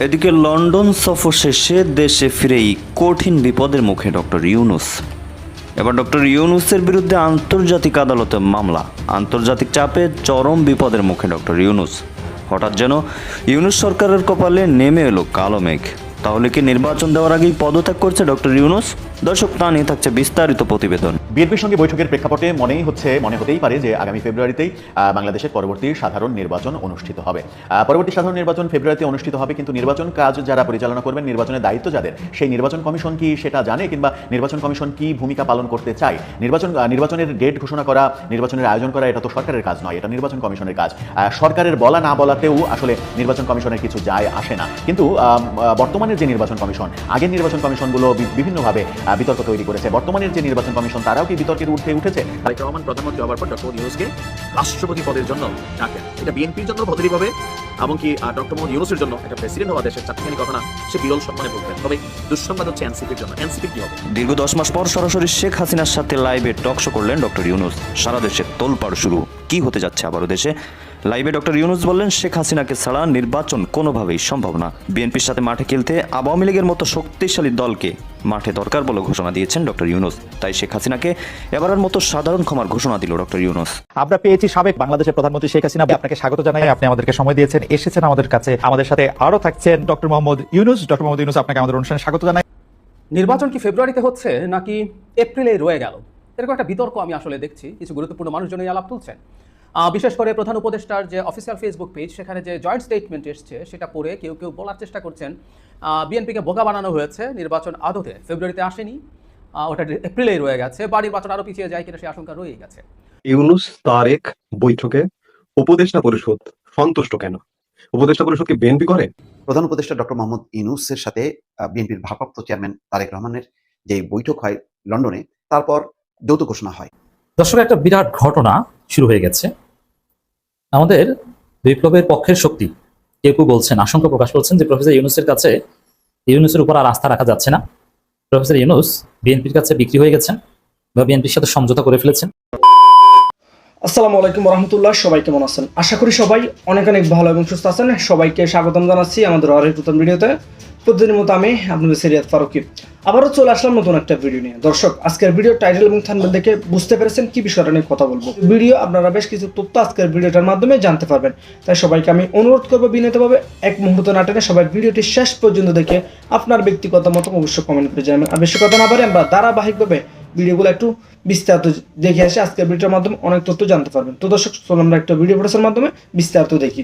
এদিকে লন্ডন সফর শেষে দেশে ফিরেই কঠিন বিপদের মুখে ডক্টর ইউনুস। এবার ডক্টর ইউনুসের বিরুদ্ধে আন্তর্জাতিক আদালতে মামলা। আন্তর্জাতিক চাপে চরম বিপদের মুখে ডক্টর ইউনুস। হঠাৎ যেন ইউনুস সরকারের কপালে নেমে এলো কালো মেঘ। তাহলে কি নির্বাচন দেওয়ার আগেই পদত্যাগ করছে ডক্টর ইউনুস? দর্শক তা নিয়ে থাকছে বিস্তারিত প্রতিবেদন। বিএনপির সঙ্গে বৈঠকের প্রেক্ষাপটে মনেই হচ্ছে মনে হতেই পারে যে আগামী ফেব্রুয়ারিতেই বাংলাদেশের পরবর্তী সাধারণ নির্বাচন অনুষ্ঠিত হবে। পরবর্তী সাধারণ নির্বাচন ফেব্রুয়ারিতে অনুষ্ঠিত হবে কিন্তু নির্বাচন কাজ যারা পরিচালনা করবেন নির্বাচনের দায়িত্ব যাদের সেই নির্বাচন কমিশন কি সেটা জানে কিংবা নির্বাচন কমিশন কি ভূমিকা পালন করতে চায়? নির্বাচন নির্বাচনের ডেট ঘোষণা করা নির্বাচনের আয়োজন করা এটা তো সরকারের কাজ নয় এটা নির্বাচন কমিশনের কাজ। সরকারের বলা না বলাতেও আসলে নির্বাচন কমিশনের কিছু যায় আসে না। কিন্তু আহ, বর্তমানের যে নির্বাচন কমিশন, আগের নির্বাচন কমিশনগুলো বিভিন্নভাবে বিতর্ক তৈরি করেছে। বর্তমানের যে নির্বাচন কমিশন, তারাও কি বিতর্কের ঊর্ধ্বে উঠেছে? তারেক রহমান প্রধানমন্ত্রী হওয়ার পর ডক্টর ইউনুসকে রাষ্ট্রপতি পদের জন্য ডাকেন। এটা বিএনপির জন্য ভদ্রী হবে এমনকি ডক্টর মোহাম্মদ ইউনুসের জন্য একটা প্রেসিডেন্ট হওয়া দেশের চারটিখানি কথা না সে বিরল সম্মানে বলবেন তবে দুঃসংবাদ হচ্ছে এনসিপির জন্য। এনসিপি কি হবে? দীর্ঘ দশ মাস পর সরাসরি শেখ হাসিনার সাথে লাইভে টক শো করলেন ডক্টর ইউনুস। সারা দেশে তোলপাড় শুরু। কি হতে যাচ্ছে আবারও দেশে? লাইভে ডক্টর ইউনুস বললেন শেখ হাসিনাকে ছাড়া নির্বাচন কোনোভাবেই সম্ভব না। বিএনপির সাথে মাঠে খেলতে আওয়ামী লীগের মতো শক্তিশালী দলকে মাঠে দরকার বলে ঘোষণা দিয়েছেন ডক্টর ইউনুস। তাই শেখ হাসিনাকে এবারের মতো সাধারণ ক্ষমার ঘোষণা দিল ডক্টর ইউনুস। আমরা পেয়েছি সাবেক বাংলাদেশের প্রধানমন্ত্রী শেখ হাসিনা। আপনাকে স্বাগত জানাই। আপনি আমাদেরকে সময় দিয়েছেন এসেছেন আমাদের কাছে। আমাদের সাথে আরও থাকছেন ডক্টর মোহাম্মদ ইউনুস। ডক্টর মোহাম্মদ ইউনুস আপনাকে আমাদের অনুষ্ঠানে স্বাগত জানাই। নির্বাচন কি ফেব্রুয়ারিতে হচ্ছে নাকি এপ্রিলে রয়ে গেল? এরকম একটা বিতর্ক আমি আসলে দেখছি। কিছু গুরুত্বপূর্ণ মানুষজনই আলাপ তুলছেন। বিশেষ করে প্রধান উপদেষ্টার যে অফিসিয়াল ফেসবুক পেজ সেখানে যে জয়েন্ট স্টেটমেন্ট এসছে সেটা পড়ে কেউ কেউ বলার চেষ্টা করছেন বিএনপিকে বোকা বানানো হয়েছে নির্বাচন আদতে। ফেব্রুয়ারিতে আসেনি আহ, ওটা এপ্রিলেই রয়ে গেছে বা নির্বাচন আরও পিছিয়ে যায় কিনা সে আশঙ্কা রয়েই গেছে। ইউনুস তারেক বৈঠকে উপদেষ্টা পরিষদ সন্তুষ্ট কেন? উপদেষ্টা পরিষদ কি বিএনপি করে? প্রধান উপদেষ্টা ডক্টর মোহাম্মদ ইউনুসের সাথে বিএনপির ভারপ্রাপ্ত চেয়ারম্যান তারেক রহমানের যে বৈঠক হয় লন্ডনে তারপর যৌথ ঘোষণা হয়। দর্শক একটা বিরাট ঘটনা শুরু হয়ে গেছে। আমাদের বিপ্লবের পক্ষের শক্তি। কেউ কেউ বলছেন, আশঙ্কা প্রকাশ করছেন যে প্রফেসর ইউনুসের কাছে ইউনুসের উপর আর আস্থা রাখা যাচ্ছে না। প্রফেসর ইউনুস বিএনপির কাছে বিক্রি হয়ে গেছেন বা বিএনপির সাথে সমঝোতা করে ফেলেছেন। আসসালামু আলাইকুম রহমতুল্লাহ সবাই কেমন আছেন? আশা করি সবাই অনেক অনেক ভালো এবং সুস্থ আছেন। সবাইকে স্বাগতম জানাচ্ছি আমাদের অরেক নতুন ভিডিওতে। প্রতিদিনের মতো আমি আপনাদের সিরিয়াত ফারুকি। আবারও চলে আসলাম নতুন একটা ভিডিও নিয়ে। দর্শক, আজকের ভিডিও টাইটেল এবং থানবেল দেখে বুঝতে পেরেছেন কি বিষয়টা নিয়ে কথা বলব। ভিডিও আপনারা বেশ কিছু তথ্য আজকের ভিডিওটার মাধ্যমে জানতে পারবেন। তাই সবাইকে আমি অনুরোধ করব বিনীতভাবে এক মুহূর্ত না টেনে সবাই ভিডিওটি শেষ পর্যন্ত দেখে আপনার ব্যক্তিগত মতো অবশ্যই কমেন্ট করে জানাবেন। আর বেশি কথা না পারে আমরা ধারাবাহিকভাবে ভিডিওগুলো একটু বিস্তারিত দেখে আসে আজকের ভিডিওর মাধ্যমে অনেক তথ্য জানতে পারবেন। তো দর্শক, চলুন আমরা একটা ভিডিও প্রচারের মাধ্যমে বিস্তারিত দেখি।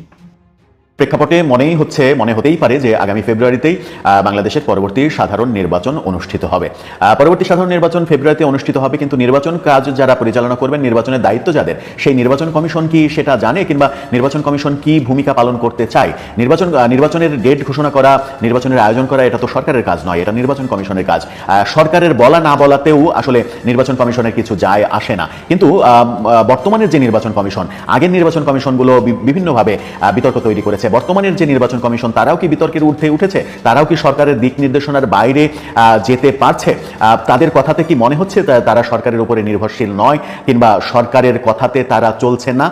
প্রেক্ষাপটে মনেই হচ্ছে, মনে হতেই পারে যে আগামী ফেব্রুয়ারিতেই বাংলাদেশের পরবর্তী সাধারণ নির্বাচন অনুষ্ঠিত হবে। পরবর্তী সাধারণ নির্বাচন ফেব্রুয়ারিতে অনুষ্ঠিত হবে, কিন্তু নির্বাচন কাজ যারা পরিচালনা করবেন, নির্বাচনের দায়িত্ব যাদের, সেই নির্বাচন কমিশন কি সেটা জানে কিংবা নির্বাচন কমিশন কি ভূমিকা পালন করতে চায়? নির্বাচন নির্বাচনের ডেট ঘোষণা করা, নির্বাচনের আয়োজন করা, এটা তো সরকারের কাজ নয়, এটা নির্বাচন কমিশনের কাজ। সরকারের বলা না বলাতেও আসলে নির্বাচন কমিশনের কিছু যায়, আসে না। কিন্তু বর্তমানের যে নির্বাচন কমিশন, আগের নির্বাচন কমিশনগুলো বিভিন্নভাবে বিতর্ক তৈরি করেছে। বর্তমানের যে নির্বাচন কমিশন, তারাও কি বিতর্কের ঊর্ধ্বে উঠেছে? তারাও কি সরকারের দিক নির্দেশনার বাইরে যেতে পারছে? তাদের কথাতে কি মনে হচ্ছে? তারা সরকারের উপরে নির্ভরশীল নয় কিংবা সরকারের কথাতে তারা চলছে না?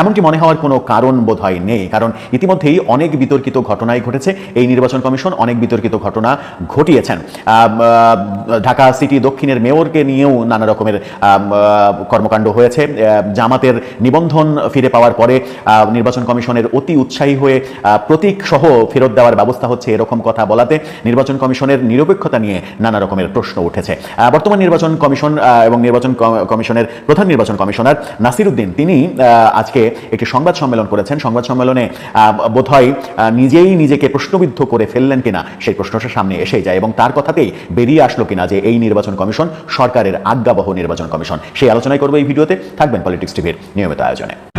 এমনকি মনে হওয়ার কোনো কারণ বোধ হয় নেই, কারণ ইতিমধ্যেই অনেক বিতর্কিত ঘটনাই ঘটেছে। এই নির্বাচন কমিশন অনেক বিতর্কিত ঘটনা ঘটিয়েছেন। ঢাকা সিটি দক্ষিণের মেয়রকে নিয়েও নানা রকমের কর্মকাণ্ড হয়েছে। জামাতের নিবন্ধন ফিরে পাওয়ার পরে নির্বাচন কমিশনের অতি উৎসাহী হয়ে প্রতীক সহ ফেরত দেওয়ার ব্যবস্থা হচ্ছে এরকম কথা বলাতে। নির্বাচন কমিশনের নিরপেক্ষতা নিয়ে নানা রকমের প্রশ্ন উঠেছে। বর্তমান নির্বাচন কমিশন এবং নির্বাচন কমিশনের প্রধান নির্বাচন কমিশনার নাসির উদ্দিন তিনি আজকে একটি সংবাদ সম্মেলন করেছেন। সংবাদ সম্মেলনে বোধহয় নিজেই নিজেকে প্রশ্নবিদ্ধ করে ফেললেন কিনা, সেই প্রশ্নটা সামনে এসেই যায়, এবং তার কথাতেই বেরিয়ে আসলো কিনা যে এই নির্বাচন কমিশন সরকারের আজ্ঞাবহ নির্বাচন কমিশন। সেই আলোচনায় করব এই ভিডিওতে। থাকবেন পলিটিক্স টিভির নিয়মিত আয়োজনে।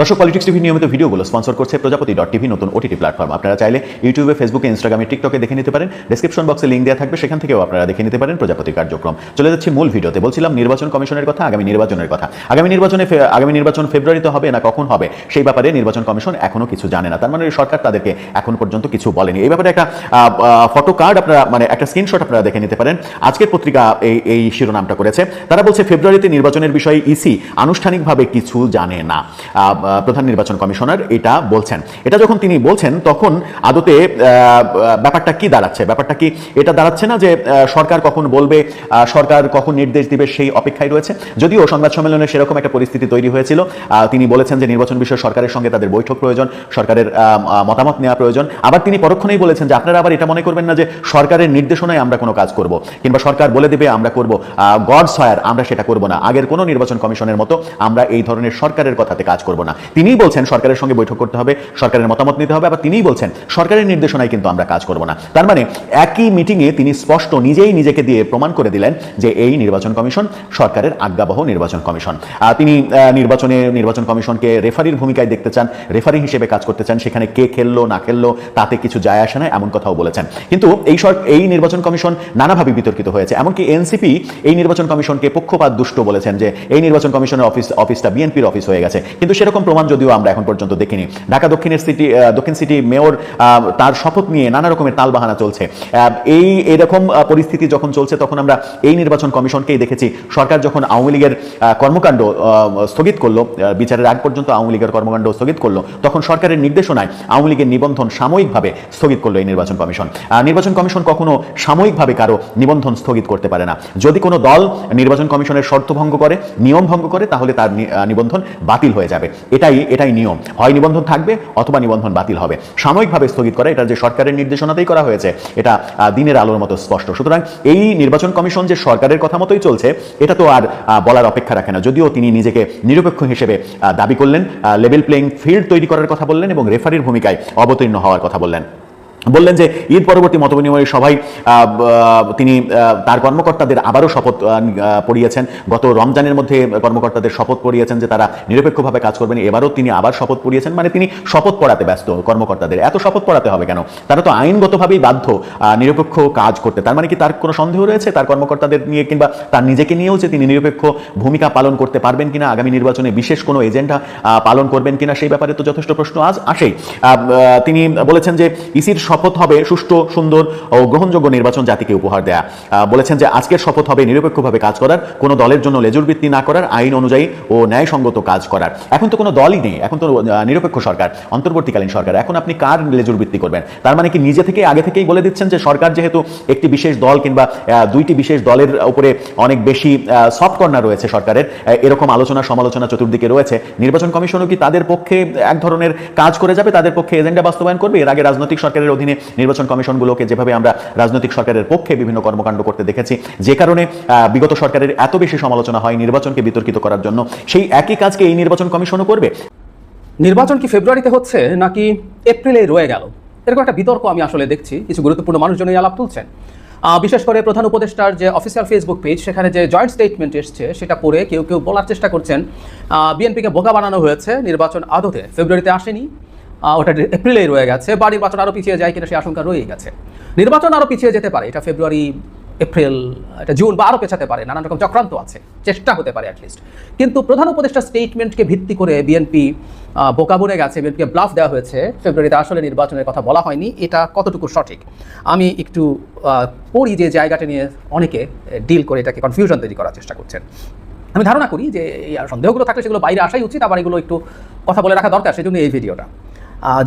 দর্শক পলিটিক্স টিভি নিয়মিত ভিডিওগুলো স্পন্সর করছে প্রজাপতি ডট টিভি নতুন ওটিটি প্ল্যাটফর্ম আপনারা চাইলে ইউটিউবে ফেসবুকে ইনস্টাগ্রামে টিকটকে দেখে নিতে পারেন। ডেসক্রিপশন বক্সে লিঙ্ক দেওয়া থাকবে, সেখান থেকেও আপনারা দেখে নিতে পারেন প্রজাপতি কার্যক্রম। চলে যাচ্ছি মূল ভিডিওতে। বলছিলাম নির্বাচন কমিশনের কথা, আগামী নির্বাচনের কথা। আগামী নির্বাচনে আগামী নির্বাচন ফেব্রুয়ারিতে হবে না, কখন হবে? সেই ব্যাপারে নির্বাচন কমিশন এখনও কিছু জানে না। তার মানে সরকার তাদেরকে এখন পর্যন্ত কিছু বলেনি। এই ব্যাপারে একটা ফটো কার্ড আপনারা মানে একটা স্ক্রিনশট আপনারা দেখে নিতে পারেন। আজকের পত্রিকা এই এই শিরোনামটা করেছে। তারা বলছে, ফেব্রুয়ারিতে নির্বাচনের বিষয়ে ইসি আনুষ্ঠানিকভাবে কিছু জানে না। প্রধান নির্বাচন কমিশনার এটা বলছেন। এটা যখন তিনি বলছেন, তখন আদতে ব্যাপারটা কি দাঁড়াচ্ছে? ব্যাপারটা কি এটা দাঁড়াচ্ছে না যে সরকার কখন বলবে সরকার কখন নির্দেশ দিবে সেই অপেক্ষায় রয়েছে? যদিও সংবাদ সম্মেলনে সেরকম একটা পরিস্থিতি তৈরি হয়েছিল। তিনি বলেছেন যে নির্বাচন বিষয়ে সরকারের সঙ্গে তাদের বৈঠক প্রয়োজন, সরকারের মতামত নেওয়া প্রয়োজন। আবার তিনি পরক্ষণেই বলেছেন যে আপনারা আবার এটা মনে করবেন না যে সরকারের নির্দেশনায় আমরা কোনো কাজ করব, কিংবা সরকার বলে দেবে আমরা করব গড সয়ার আমরা সেটা করব না। আগের কোনো নির্বাচন কমিশনের মতো আমরা এই ধরনের সরকারের কথাতে কাজ করব না। তিনিই বলছেন সরকারের সঙ্গে বৈঠক করতে হবে, সরকারের মতামত নিতে হবে, আবার তিনিই বলছেন সরকারের নির্দেশনায় কিন্তু আমরা কাজ করব না। তার মানে একই মিটিংয়ে তিনি স্পষ্ট নিজেই নিজেকে দিয়ে প্রমাণ করে দিলেন যে এই নির্বাচন কমিশন সরকারের আজ্ঞাবহ নির্বাচন কমিশন। তিনি নির্বাচনে, নির্বাচন কমিশনকে রেফারির ভূমিকায় দেখতে চান, রেফারি হিসেবে কাজ করতে চান, সেখানে কে খেললো, না খেললো, তাতে কিছু যায় আসে না, এমন কথাও বলেছেন। কিন্তু এই এই নির্বাচন কমিশন নানাভাবে বিতর্কিত হয়েছে, এমনকি এনসিপি এই নির্বাচন কমিশনকে পক্ষপাত দুষ্ট বলেছেন যে এই নির্বাচন কমিশনের অফিস, অফিসটা বিএনপির অফিস হয়ে গেছে। কিন্তু সেরকম প্রমাণ যদিও আমরা এখন পর্যন্ত দেখিনি। ঢাকা দক্ষিণের সিটি দক্ষিণ সিটি মেয়র তার শপথ নিয়ে নানা রকমের তালবাহানা চলছে। এই এরকম পরিস্থিতি যখন চলছে তখন আমরা এই নির্বাচন কমিশনকেই দেখেছি। সরকার যখন আওয়ামী লীগের কর্মকাণ্ড স্থগিত করল বিচারের আগ পর্যন্ত আওয়ামী লীগের কর্মকাণ্ড স্থগিত করল, তখন সরকারের নির্দেশনায় আওয়ামী লীগের নিবন্ধন সাময়িকভাবে স্থগিত করল এই নির্বাচন কমিশন। নির্বাচন কমিশন কখনো সাময়িকভাবে কারও নিবন্ধন স্থগিত করতে পারে না। যদি কোনো দল নির্বাচন কমিশনের শর্ত ভঙ্গ করে, নিয়ম ভঙ্গ করে, তাহলে তার নিবন্ধন বাতিল হয়ে যাবে। এটাই এটাই নিয়ম। হয় নিবন্ধন থাকবে অথবা নিবন্ধন বাতিল হবে। সাময়িকভাবে স্থগিত করা, এটা যে সরকারের নির্দেশনাতেই করা হয়েছে, এটা দিনের আলোর মতো স্পষ্ট। সুতরাং এই নির্বাচন কমিশন যে সরকারের কথা মতোই চলছে, এটা তো আর বলার অপেক্ষা রাখে না। যদিও তিনি নিজেকে নিরপেক্ষ হিসেবে দাবি করলেন লেভেল প্লেইং ফিল্ড তৈরি করার কথা বললেন এবং রেফারির ভূমিকায় অবতীর্ণ হওয়ার কথা বললেন। বললেন যে ঈদ পরবর্তী মতবিনিময় সভায় তিনি তার কর্মকর্তাদের আবারও শপথ পড়িয়েছেন। গত রমজানের মধ্যে কর্মকর্তাদের শপথ পড়িয়েছেন যে তারা নিরপেক্ষভাবে কাজ করবেন। এবারও তিনি আবার শপথ পড়িয়েছেন। মানে তিনি শপথ পড়াতে ব্যস্ত কর্মকর্তাদের। এত শপথ পড়াতে হবে কেন? তারা তো আইনগতভাবেই বাধ্য নিরপেক্ষ কাজ করতে। তার মানে কি তার কোনো সন্দেহ রয়েছে তার কর্মকর্তাদের নিয়ে কিংবা তার নিজেকে নিয়েও যে তিনি নিরপেক্ষ ভূমিকা পালন করতে পারবেন কিনা? আগামী নির্বাচনে বিশেষ কোনো এজেন্ডা পালন করবেন কিনা? সেই ব্যাপারে তো যথেষ্ট প্রশ্ন আজ আসেই। তিনি বলেছেন যে ইসির শপথ হবে সুষ্ঠু, সুন্দর ও গ্রহণযোগ্য নির্বাচন জাতিকে উপহার দেয়া। বলেছেন যে আজকের শপথ হবে নিরপেক্ষভাবে কাজ করার, কোনো দলের জন্য লেজুর বৃত্তি না করার, আইন অনুযায়ী ও ন্যায়সঙ্গত কাজ করার। এখন তো কোনো দলই নেই, এখন তো নিরপেক্ষ সরকার, অন্তর্বর্তীকালীন সরকার, এখন আপনি কার লেজুর বৃত্তি করবেন? তার মানে কি নিজে থেকে আগে থেকেই বলে দিচ্ছেন যে সরকার যেহেতু একটি বিশেষ দল কিংবা দুইটি বিশেষ দলের উপরে অনেক বেশি সফট কর্নার রয়েছে সরকারের এরকম আলোচনা, সমালোচনা চতুর্দিকে রয়েছে। নির্বাচন কমিশনও কি তাদের পক্ষে এক ধরনের কাজ করে যাবে, তাদের পক্ষে এজেন্ডা বাস্তবায়ন করবে? এর আগে রাজনৈতিক সরকারের অধীনে নির্বাচন কমিশনগুলোকে যেভাবে আমরা রাজনৈতিক সরকারের পক্ষে বিভিন্ন কর্মকাণ্ড করতে দেখেছি, যে কারণে বিগত সরকারের এত বেশি সমালোচনা হয় নির্বাচনকে বিতর্কিত করার জন্য, সেই একই কাজকে এই নির্বাচন কমিশনও করবে? নির্বাচন কি ফেব্রুয়ারিতে হচ্ছে, নাকি এপ্রিলে রয়ে গেল? এরকম একটা বিতর্ক আমি আসলে দেখছি, কিছু গুরুত্বপূর্ণ মানুষজনই আলাপ তুলছেন। বিশেষ করে প্রধান উপদেষ্টার যে অফিসিয়াল ফেসবুক পেজ সেখানে যে জয়েন্ট স্টেটমেন্ট এসছে, সেটা পড়ে কেউ কেউ বলার চেষ্টা করছেন। বিএনপিকে বোকা বানানো হয়েছে, নির্বাচন আদতে। ফেব্রুয়ারিতে আসেনি। ওটা এপ্রিলেই রয়ে গেছে বা নির্বাচন আরও পিছিয়ে যায় কিনা সেই আশঙ্কা রয়েই গেছে। নির্বাচন আরও পিছিয়ে যেতে পারে, এটা ফেব্রুয়ারি এপ্রিল এটা জুন বা আরও পেছাতে পারে, নানান রকম চক্রান্ত আছে, চেষ্টা হতে পারে অ্যাটলিস্ট কিন্তু প্রধান উপদেষ্টা স্টেটমেন্টকে ভিত্তি করে বিএনপি বোকা বনে গেছে বিএনপিকে ব্লাফ দেওয়া হয়েছে ফেব্রুয়ারিতে আসলে নির্বাচনের কথা বলা হয়নি, এটা কতটুকু সঠিক? আমি একটু পড়ি যে জায়গাটা নিয়ে অনেকে ডিল করে এটাকে কনফিউশন তৈরি করার চেষ্টা করছেন। আমি ধারণা করি যে এই সন্দেহগুলো থাকলে সেগুলো বাইরে আসাই উচিত, আবার এগুলো একটু কথা বলে রাখা দরকার সেজন্য এই ভিডিওটা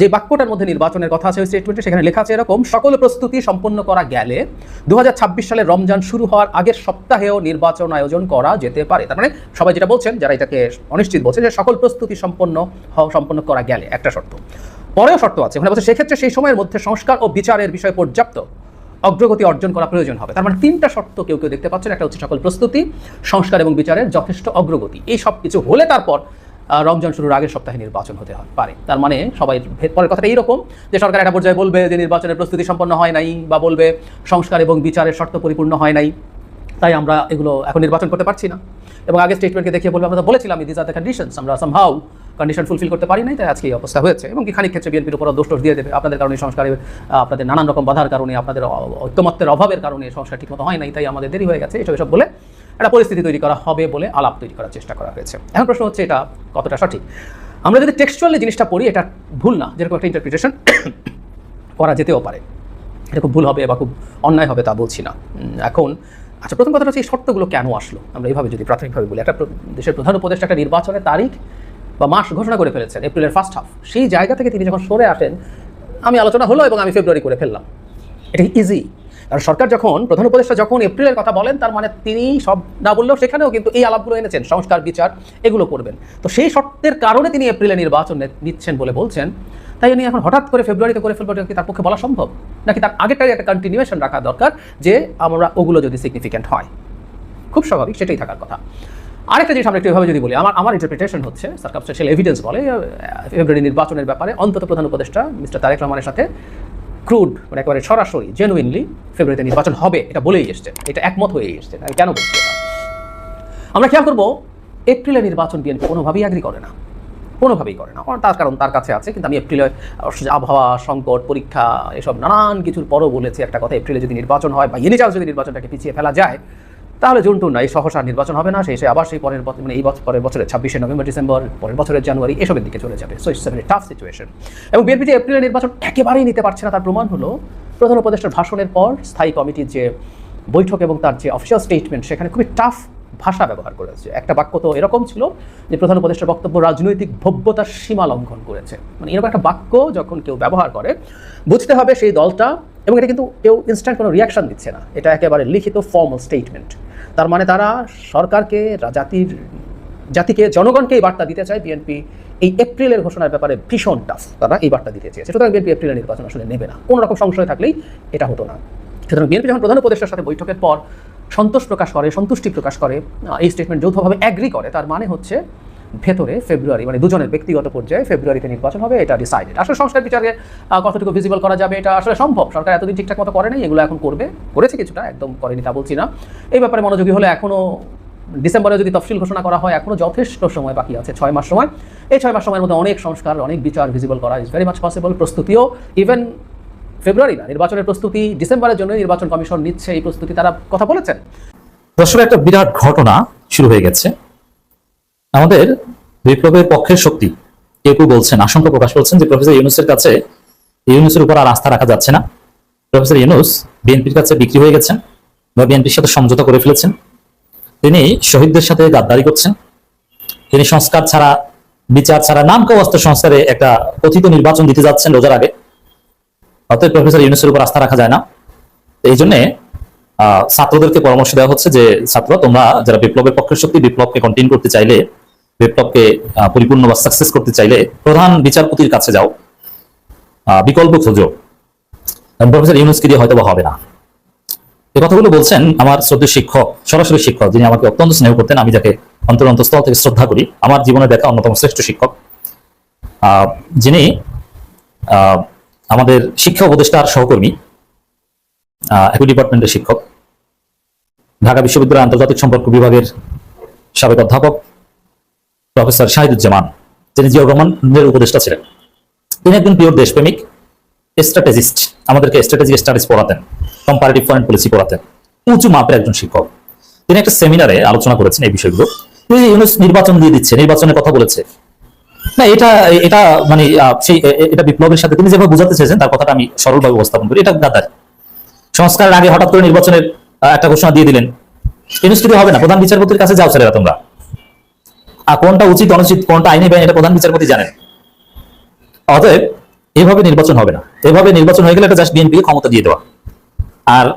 যে বাক্যটার মধ্যে নির্বাচনের কথা আছে, ওই স্টেটমেন্টে সেখানে লেখা আছে এরকম, সকল প্রস্তুতি সম্পন্ন করা গেলে দু সালের রমজান শুরু হওয়ার আগের সপ্তাহেও নির্বাচন আয়োজন করা যেতে পারে। তার মানে সবাই যেটা বলছেন, যারা এটাকে অনিশ্চিত বলছেন যে সকল প্রস্তুতি সম্পন্ন সম্পন্ন করা গেলে, একটা শর্ত। পরেও শর্ত আছে ওখানে বলছে সেক্ষেত্রে সেই সময়ের মধ্যে সংস্কার ও বিচারের বিষয়ে পর্যাপ্ত অগ্রগতি অর্জন করা প্রয়োজন হবে। তার মানে তিনটা শর্ত কেউ কেউ দেখতে পাচ্ছেন, একটা হচ্ছে সকল প্রস্তুতি, সংস্কার এবং বিচারের যথেষ্ট অগ্রগতি। এই সব কিছু হলে তারপর রমজান শুরুর আগের সপ্তাহে নির্বাচন হতে হয়- পারে। তার মানে সবাই পরের কথাটা এইরকম যে সরকার একটা পর্যায়ে বলবে যে নির্বাচনের প্রস্তুতি সম্পন্ন হয় নাই বা বলবে সংস্কার এবং বিচারের শর্ত পরিপূর্ণ হয় নাই, তাই আমরা এগুলো এখন নির্বাচন করতে পারছি না। এবং আগে স্টেটমেন্টকে দেখিয়ে বলব, আমরা বলেছিলাম দিস আর দ্য কন্ডিশনস আমরা সামহাউ কন্ডিশন ফুলফিল করতে পারি নাই, তাই আজকে এই অবস্থা হয়েছে। এবং খানিক ক্ষেত্রে বিএনপির উপর দোষ দিয়ে দেবে। আপনাদের কারণে সংস্কারে আপনাদের নানান রকম বাধার কারণে, আপনাদের ঐক্যমত্যের অভাবের কারণে সংস্কার ঠিকমতো হয় নাই, তাই আমাদের দেরি হয়ে গেছে এসব এসব বলে একটা পরিস্থিতি তৈরি করা হবে বলে আলাপ তৈরি করার চেষ্টা করা হয়েছে। এখন প্রশ্ন হচ্ছে এটা কতটা সঠিক? আমরা যদি টেক্সচুয়ালি জিনিসটা পড়ি, এটা ভুল না, যেরকম একটা ইন্টারপ্রিটেশন করা যেতেও পারে। এটা খুব ভুল হবে বা খুব অন্যায় হবে তা বলছি না। এখন আচ্ছা প্রথম কথাটা হচ্ছে এই শর্তগুলো কেন আসলো? আমরা এইভাবে যদি প্রাথমিকভাবে বলি, একটা দেশের প্রধান উপদেষ্টা একটা নির্বাচনের তারিখ বা মাস ঘোষণা করে ফেলেছেন, এপ্রিলের ফার্স্ট হাফ সেই জায়গা থেকে তিনি যখন সরে আসেন, আমি আলোচনা হলো এবং আমি ফেব্রুয়ারি করে ফেললাম। এটা ইজি কারণ সরকার যখন, প্রধান উপদেষ্টা যখন এপ্রিলের কথা বলেন, তার মানে তিনি সব না বললেও সেখানেও কিন্তু এই আলাপগুলো এনেছেন, সংস্কার, বিচার, এগুলো করবেন। তো সেই শর্তের কারণে তিনি এপ্রিলে নির্বাচন নিচ্ছেন বলে বলছেন। তাই উনি এখন হঠাৎ করে ফেব্রুয়ারিতে করে ফেলব কি তার পক্ষে বলা সম্ভব? নাকি তার আগেরটাই একটা কন্টিনিউয়েশন রাখা দরকার যে আমরা ওগুলো যদি সিগনিফিক্যান্ট হয়? খুব স্বাভাবিক, সেটাই থাকার কথা। আরেকটা জিনিস আমরা একটু এভাবে যদি বলি, আমার আমার ইন্টারপ্রিটেশন হচ্ছে সার্কামস্টেন্সিয়াল এভিডেন্স বলে ফেব্রুয়ারি নির্বাচনের ব্যাপারে অন্তত প্রধান উপদেষ্টা মিস্টার তারেক রহমানের সাথে ক্রুড মানে একেবারে সরাসরি জেনুইনলি ফেব্রুয়ারিতে নির্বাচন হবে, এটা বলেই এসছে। এটা একমত হয়েই এসছে আমি কেন বলছি এটা? আমরা খেয়াল করব, এপ্রিলে নির্বাচন বিএনপি কোনোভাবেই অ্যাগ্রি করে না। কোনোভাবেই করে না। তার কারণ তার কাছে আছে, কিন্তু আমি এপ্রিলে আবহাওয়া, সংকট, পরীক্ষা, এসব নানান কিছুর পরও বলেছি। একটা কথা, এপ্রিলে যদি নির্বাচন হয় বা এনি যদি নির্বাচনটাকে পিছিয়ে ফেলা যায় তাহলে জুন টুন না, এই সহসা নির্বাচন হবে না, সেই সে আবার সেই পরের মানে এই বছর পরের বছরের ছাব্বিশে নভেম্বর, ডিসেম্বর, পরের বছরের জানুয়ারি, এসবের দিকে চলে যাবে। সো ইটস টাফ সিচুয়েশন এবং বিএনপি যে এপ্রিলের নির্বাচন একেবারেই নিতে পারছে না, তার প্রমাণ হলো প্রধান উপদেষ্টার ভাষণের পর স্থায়ী কমিটির যে বৈঠক এবং তার যে অফিসিয়াল স্টেটমেন্ট সেখানে খুবই টাফ ভাষা ব্যবহার করেছে। একটা বাক্য তো এরকম ছিল যে প্রধান উপদেষ্টার বক্তব্য রাজনৈতিক ভব্যতার সীমা লঙ্ঘন করেছে। মানে এরকম একটা বাক্য যখন কেউ ব্যবহার করে, বুঝতে হবে সেই দলটা, এবং এটা কিন্তু কেউ ইনস্ট্যান্ট কোনো রিয়াকশন দিচ্ছে না। এটা একেবারে লিখিত ফর্মাল স্টেটমেন্ট তার মানে তারা সরকারকে, জাতির, জাতিকে, জনগণকে এই বার্তা দিতে চায়। বিএনপি এই এপ্রিলের ঘোষণার ব্যাপারে ভীষণ টাফ তারা এই বার্তা দিতে চেয়েছে। সুতরাং বিএনপি এপ্রিলের নির্বাচন আসলে নেবে না। কোনো রকম সংশয় থাকলেই এটা হতো না। সুতরাং বিএনপি যখন প্রধান উপদেষ্টার সাথে বৈঠকের পর সন্তোষ প্রকাশ করে, সন্তুষ্টি প্রকাশ করে এই স্টেটমেন্ট যৌথভাবে অ্যাগ্রি করে, তার মানে হচ্ছে ভেতরে ফেব্রুয়ারি মানে দুজনের ব্যক্তিগত পর্যায়ে ফেব্রুয়ারিতে নির্বাচন হবে এটা ডিসাইডেড আসলে সংস্কার বিচারকে আহ, কতটুকু ভিজিবল করা যাবে এটা আসলে সম্ভব। সরকার এতদিন ঠিকঠাক মতো করে নাই এগুলো এখন করবে করেছে কিছুটা একদম করেনি তা বলছি না। এই ব্যাপারে মনোযোগী হলে এখনও ডিসেম্বরে যদি তফসিল ঘোষণা করা হয় এখনও যথেষ্ট সময় বাকি আছে ছয় মাস সময়। এই ছয় মাস সময়ের মধ্যে অনেক সংস্কার অনেক বিচার ভিজিবল করা ইজ ভেরি মাচ পসিবল প্রস্তুতিও ইভেন ফেব্রুয়ারি না নির্বাচনের প্রস্তুতি ডিসেম্বরের জন্য নির্বাচন কমিশন নিচ্ছে এই প্রস্তুতি তারা কথা বলেছেন। দর্শক একটা বিরাট ঘটনা শুরু হয়ে গেছে। আমাদের বিপ্লবের পক্ষের শক্তি। কেউ বলছেন, আশঙ্কা প্রকাশ করছেন যে প্রফেসর ইউনুসের কাছে ইউনুসের উপর আর আস্থা রাখা যাচ্ছে না। প্রফেসর ইউনুস বিএনপির কাছে বিক্রি হয়ে গেছেন বা বিএনপির সাথে সমঝোতা করে ফেলেছেন। তিনি শহীদদের সাথে গাদ্দারি করছেন। তিনি সংস্কার ছাড়া, বিচার ছাড়া নাম অস্ত্র সংস্কারে একটা কথিত নির্বাচন দিতে যাচ্ছেন রোজার আগে। অতএব প্রফেসর ইউনুসের উপর আস্থা রাখা যায় না। এই জন্যে ছাত্রদেরকে পরামর্শ দেওয়া হচ্ছে যে, ছাত্র, তোমরা যারা বিপ্লবের পক্ষের শক্তি, বিপ্লবকে কন্টিনিউ করতে চাইলে আহ, পরিপূর্ণ বা সাকসেস করতে চাইলে প্রধান বিচারপতির কাছে যাও। বিকল্প খোঁজো। প্রফেসর ইউনুসকে দিয়ে হয়তো হবে না। এই কথাগুলো বলছেন আমার শ্রদ্ধেয় শিক্ষক সরাসরি শিক্ষক যিনি আমাকে অত্যন্ত স্নেহ করতেন আমি যাকে অন্তর অন্তঃস্থল থেকে শ্রদ্ধা করি আমার জীবনে দেখা অন্যতম শ্রেষ্ঠ শিক্ষক। যিনি আমাদের শিক্ষা উপদেষ্টার সহকর্মী একই ডিপার্টমেন্টের শিক্ষক ঢাকা বিশ্ববিদ্যালয়ের আন্তর্জাতিক সম্পর্ক বিভাগের সাবেক অধ্যাপক প্রফেসর শাহিদুজ্জামান তিনি জিয়াউর রহমানের উপদেষ্টা ছিলেন। তিনি একজন পিওর দেশপ্রেমিক স্ট্র্যাটেজিস্ট আমাদেরকে স্ট্র্যাটেজিক স্টাডিজ পড়াতেন কম্পারেটিভ ফরেন পলিসি পড়াতেন, উঁচু মাপের একজন শিক্ষক। তিনি একটা সেমিনারে আলোচনা করেছেন এই বিষয়গুলো। তিনি ইউনুস নির্বাচন দিয়ে দিচ্ছে, নির্বাচনের কথা বলেছে। না, এটা এটা মানে সেই এটা বিপ্লবের সাথে তিনি যেভাবে বোঝাতে চেয়েছেন, তার কথাটা আমি সরলভাবে উপস্থাপন করি। এটা গাদ্দারি। সংস্কারের আগে হঠাৎ করে নির্বাচনের একটা ঘোষণা দিয়ে দিলেন। ইউনিভার্সিটি হবে না, প্রধান বিচারপতির কাছে যাও ছেলেরা তোমরা। কোনটা উচিত, অনুচিত, কোনটা আইনি বেআইনি এটা প্রধান বিচারপতি জানেন। অতএব, এভাবে নির্বাচন হবে না। এভাবে নির্বাচন হয়ে গেলে এটা জাস্ট বিএনপি ক্ষমতা দিয়ে দেওয়া। আর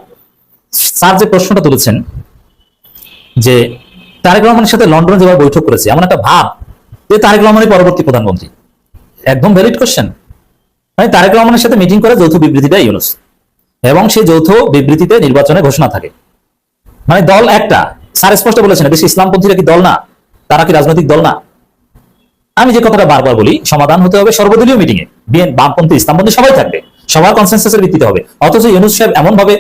স্যার যে প্রশ্নটা তুলেছেন, যে তারেক রহমানের সাথে লন্ডনে যেভাবে বৈঠক করেছে, এমন একটা ভাব যে তারেক রহমানের পরবর্তী প্রধানমন্ত্রী। একদম ভ্যালিড কোশ্চেন মানে তারেক রহমানের সাথে মিটিং করে যৌথ বিবৃতি দেয় ইউনুস। এবং সেই যৌথ বিবৃতিতে নির্বাচনে ঘোষণা থাকে। মানে দল একটা। স্যার স্পষ্ট বলেছেন বেশি ইসলামপন্থীরা কি দল না? তারা কি রাজনৈতিক দল না? আমি যে কথাটা বারবার বলি, সমাধান হতে হবে সর্বদলীয় মিটিং এ। বিএন, বামপন্থী, ইসলামপন্থী, সবাই থাকবে। সবার কনসেন্সাসের ভিত্তিতে হবে। অথচ ইউনুস সাহেব এমন ভাবে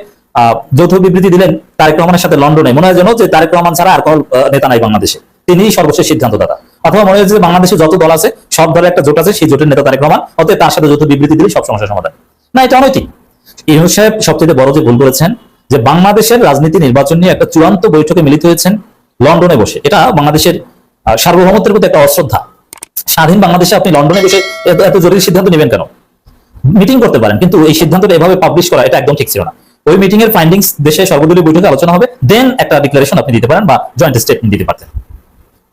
যৌথ বিবৃতি দিলেন, তারেক রহমানের সাথে লন্ডনে। মনে হয় যেন যে তারেক রহমান ছাড়া আর কোনো নেতা নাই বাংলাদেশে। তিনি সর্বশেষ সিদ্ধান্তদাতা। অথবা মনে হচ্ছে যে বাংলাদেশে যত দল আছে, সব দলের একটা জোট আছে, সেই জোটের নেতা তারেক রহমান। অতএব তার সাথে যৌথ বিবৃতি দিলে সব সমস্যার সমাধান। না, এটা অনৈতিক। ইউনুস সাহেব সবচেয়ে বড় যে ভুল করেছেন, যে বাংলাদেশের রাজনীতি নির্বাচন নিয়ে একটা চূড়ান্ত বৈঠকে মিলিত হয়েছেন লন্ডনে বসে। এটা বাংলাদেশের সার্বভৌমত্বের প্রতি একটা অশ্রদ্ধা। স্বাধীন বাংলাদেশে আপনি লন্ডনে বসে এত জরুরি সিদ্ধান্ত নেবেন কেন? মিটিং করতে পারেন, কিন্তু এই সিদ্ধান্তটা এভাবে পাবলিশ করা, এটা একদম ঠিক ছিল না। ওই মিটিং এর ফাইন্ডিংস দেশে সর্বদলীয় বৈঠকে আলোচনা হবে দেন একটা ডিক্লারেশন আপনি দিতে পারেন বা জয়েন্ট স্টেটমেন্ট দিতে পারতেন।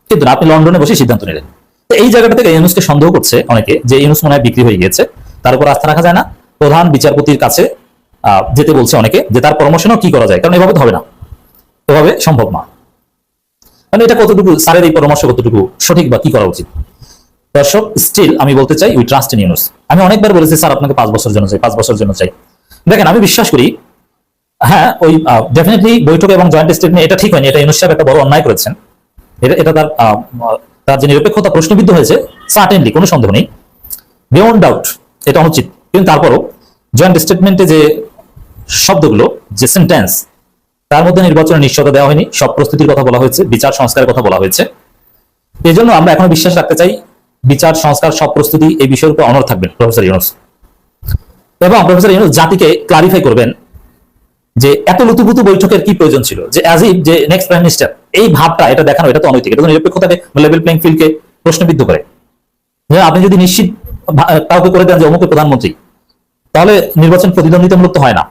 কিন্তু আপনি লন্ডনে বসে সিদ্ধান্ত নিলেন। তো এই জায়গাটা থেকে ইউনুসকে সন্দেহ করছে অনেকে যে ইউনুস মনে হয় বিক্রি হয়ে গিয়েছে, তার উপর আস্থা রাখা যায় না। প্রধান বিচারপতির কাছে যেতে বলছে অনেকে যে তার পরামর্শনও কি করা যায়, কারণ এভাবে তো হবে না। এভাবে সম্ভব না। মানে এটা কতটুকু, স্যারের এই পরামর্শ কতটুকু, সঠিক বা কি করা উচিত? দর্শক স্টিল আমি বলতে চাই উই ট্রাস্ট ইন ইউনুস আমি অনেকবার বলেছি, স্যার, আপনাকে পাঁচ বছর জন্য চাই, পাঁচ বছর জন্য চাই। দেখেন, আমি বিশ্বাস করি হ্যাঁ ওই ডেফিনেটলি বৈঠক এবং জয়েন্ট স্টেটমেন্ট এটা ঠিক হয়নি, এটা ইউনুস সাহেব একটা বড় অন্যায় করেছেন। এটা এটা তার তার যে নিরপেক্ষতা প্রশ্নবিদ্ধ হয়েছে সার্টেনলি কোনো সন্দেহ নেই। বিয়ন্ড ডাউট এটা অনুচিত। কিন্তু তারপরও জয়েন্ট স্টেটমেন্টে যে শব্দগুলো, যে সেন্টেন্স তার মধ্যে নির্বাচনের নিশ্চয়তা দেওয়া হয়নি, সব প্রস্তুতির কথা বলা হয়েছে, বিচার সংস্কারের কথা বলা হয়েছে। এই জন্য আমরা এখনও বিশ্বাস রাখতে চাই, বিচার, সংস্কার, সব প্রস্তুতি এই বিষয়ের উপর অনর থাকবেন, প্রফেসর ইউনুস। এবং প্রফেসর ইউনুস, জাতিকে ক্লারিফাই করবেন যে এত লুতুপুতু বৈঠকের কি প্রয়োজন ছিল? যে অ্যাজ ইফ যে নেক্সট প্রাইম মিনিস্টার এই ভাবটা, এটা দেখানো, এটা তো অনৈতিক, এটা তো নিরপেক্ষতাকে লেভেল প্লেইং ফিল্ডকে প্রশ্নবিদ্ধ করে। আপনি যদি নিশ্চিত কাউকে করে দেন যে অমুকের প্রধানমন্ত্রী, তাহলে নির্বাচন প্রতিদ্বন্দ্বিতামূলক তো হয় না।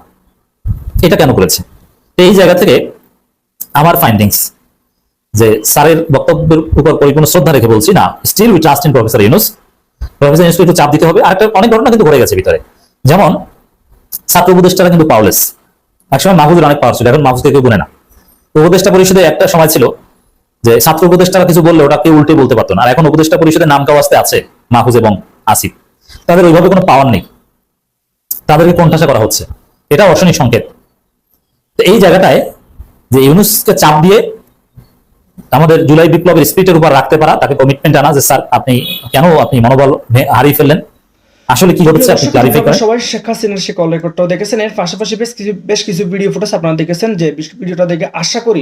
এটা কেন করেছে? এই জায়গা থেকে আমার ফাইন্ডিংস যে স্যারের বক্তব্যের উপর পরিপূর্ণ শ্রদ্ধা রেখে বলছি না। Still we trust in professor Yunus professor ইউনুসকে একটু চাপ দিতে হবে। আর একটা অনেক ঘটনা কিন্তু ঘটে গেছে ভিতরে। যেমন ছাত্র উপদেষ্টারা কিন্তু পাওয়ারলেস একসময় মাহফুজের অনেক পাওয়ার ছিল, এখন মাহফুজকে কেউ গুনে না। উপদেষ্টা পরিষদে একটা সময় ছিল যে ছাত্র উপদেষ্টারা কিছু বললে ওটা কেউ উল্টে বলতে পারতো না। আর এখন উপদেষ্টা পরিষদের নাম কাওয়াজতে আছে, মাহফুজ এবং আসিফ। তাদের ওইভাবে কোনো পাওয়ার নেই। তাদেরকে কোণঠাসা করা হচ্ছে। এটা অশনি সংকেত। তো এই জায়গাটায় যে ইউনুসকে চাপ দিয়ে আমাদের জুলাই বিপ্লবের স্পিরিটের উপর রাখতে পারা তাকে কমিটমেন্ট জানা যে স্যার আপনি কেন আপনি মনোবল হারিয়ে ফেললেন? আসলে কি হচ্ছে আপনি ক্লারিফাই করেন। সবাই শেখ হাসিনার সে কল রেকর্ডটাও দেখেছেন। এর পাশাপাশি বেশ কিছু বেশ কিছু ভিডিও ফুটেজ আপনারা দেখেছেন যে ভিডিওটা দেখে আশা করি